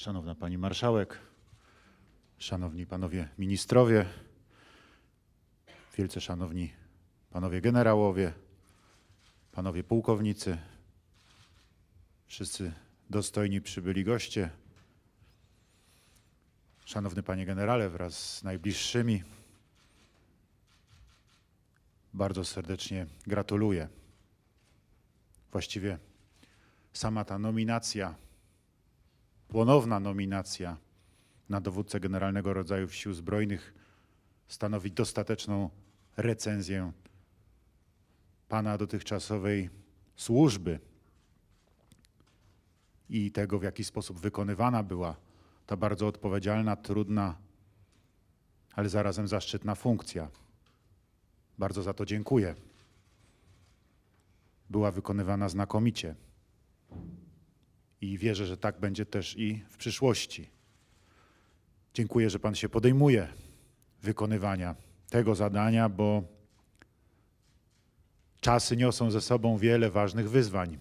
Szanowna Pani Marszałek, Szanowni Panowie Ministrowie, Wielce Szanowni Panowie Generałowie, Panowie Pułkownicy, wszyscy dostojni przybyli goście, Szanowny Panie Generale wraz z najbliższymi, bardzo serdecznie gratuluję. Właściwie sama ta nominacja, ponowna nominacja na dowódcę Generalnego Rodzaju Sił Zbrojnych stanowi dostateczną recenzję Pana dotychczasowej służby i tego, w jaki sposób wykonywana była ta bardzo odpowiedzialna, trudna, ale zarazem zaszczytna funkcja. Bardzo za to dziękuję. Była wykonywana znakomicie i wierzę, że tak będzie też i w przyszłości. Dziękuję, że Pan się podejmuje wykonywania tego zadania, bo czasy niosą ze sobą wiele ważnych wyzwań,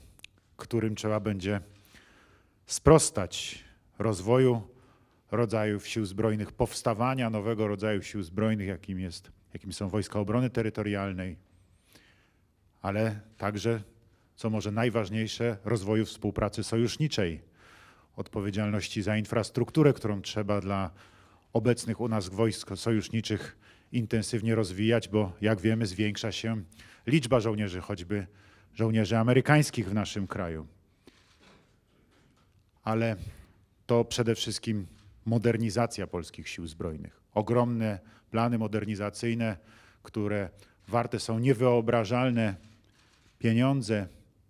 którym trzeba będzie sprostać rozwoju rodzajów sił zbrojnych, powstawania nowego rodzaju sił zbrojnych, jakim, jest, jakim są Wojska Obrony Terytorialnej, ale także, co może najważniejsze, rozwoju współpracy sojuszniczej, odpowiedzialności za infrastrukturę, którą trzeba dla obecnych u nas wojsk sojuszniczych intensywnie rozwijać, bo jak wiemy, zwiększa się liczba żołnierzy, choćby żołnierzy amerykańskich w naszym kraju. Ale to przede wszystkim modernizacja polskich sił zbrojnych. Ogromne plany modernizacyjne, które warte są niewyobrażalne pieniądze,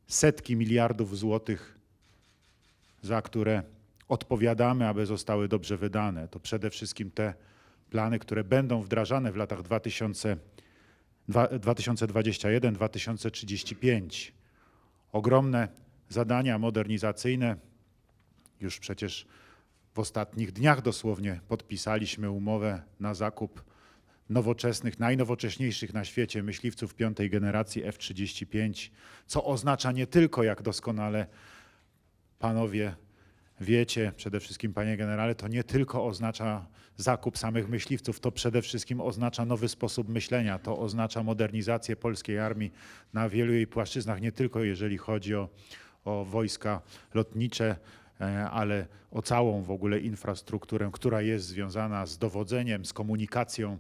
setki miliardów złotych, za które odpowiadamy, aby zostały dobrze wydane. To przede wszystkim te plany, które będą wdrażane w latach 2000 2021-2035. Ogromne zadania modernizacyjne. Już przecież w ostatnich dniach dosłownie podpisaliśmy umowę na zakup nowoczesnych, najnowocześniejszych na świecie myśliwców piątej generacji F-35, co oznacza nie tylko, jak doskonale panowie wiecie, przede wszystkim panie generale, to nie tylko oznacza zakup samych myśliwców, to przede wszystkim oznacza nowy sposób myślenia, to oznacza modernizację polskiej armii na wielu jej płaszczyznach, nie tylko jeżeli chodzi o, o wojska lotnicze, e, ale o całą w ogóle infrastrukturę, która jest związana z dowodzeniem, z komunikacją,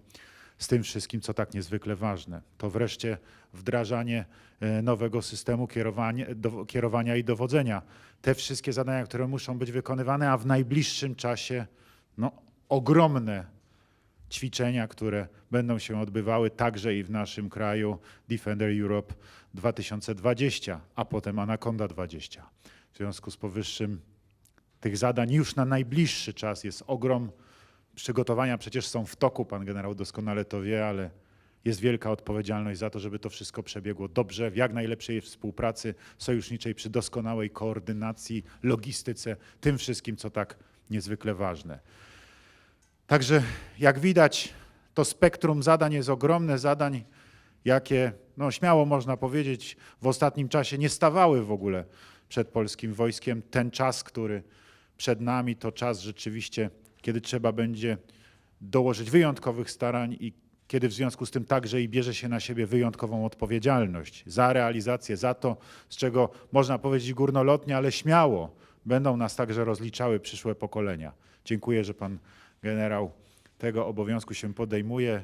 z tym wszystkim, co tak niezwykle ważne. To wreszcie wdrażanie e, nowego systemu kierowania, do, kierowania i dowodzenia. Te wszystkie zadania, które muszą być wykonywane, a w najbliższym czasie no, ogromne ćwiczenia, które będą się odbywały także i w naszym kraju Defender Europe 2020, a potem Anaconda 20. W związku z powyższym tych zadań już na najbliższy czas jest ogrom. Przygotowania przecież są w toku, pan generał doskonale to wie, ale jest wielka odpowiedzialność za to, żeby to wszystko przebiegło dobrze, w jak najlepszej współpracy sojuszniczej, przy doskonałej koordynacji, logistyce, tym wszystkim, co tak niezwykle ważne. Także jak widać, to spektrum zadań jest ogromne, zadań, jakie, no śmiało można powiedzieć, w ostatnim czasie nie stawały w ogóle przed polskim wojskiem. Ten czas, który przed nami, to czas rzeczywiście, kiedy trzeba będzie dołożyć wyjątkowych starań i kiedy w związku z tym także i bierze się na siebie wyjątkową odpowiedzialność za realizację, za to, z czego można powiedzieć górnolotnie, ale śmiało będą nas także rozliczały przyszłe pokolenia. Dziękuję, że pan generał tego obowiązku się podejmuje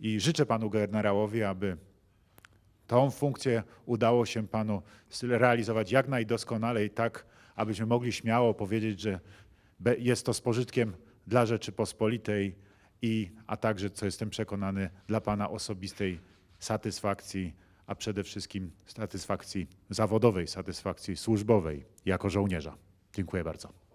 i życzę panu generałowi, aby tą funkcję udało się panu realizować jak najdoskonalej, tak abyśmy mogli śmiało powiedzieć, że jest to z pożytkiem dla Rzeczypospolitej i, a także, co jestem przekonany, dla pana osobistej satysfakcji, a przede wszystkim satysfakcji zawodowej, satysfakcji służbowej jako żołnierza. Dziękuję bardzo.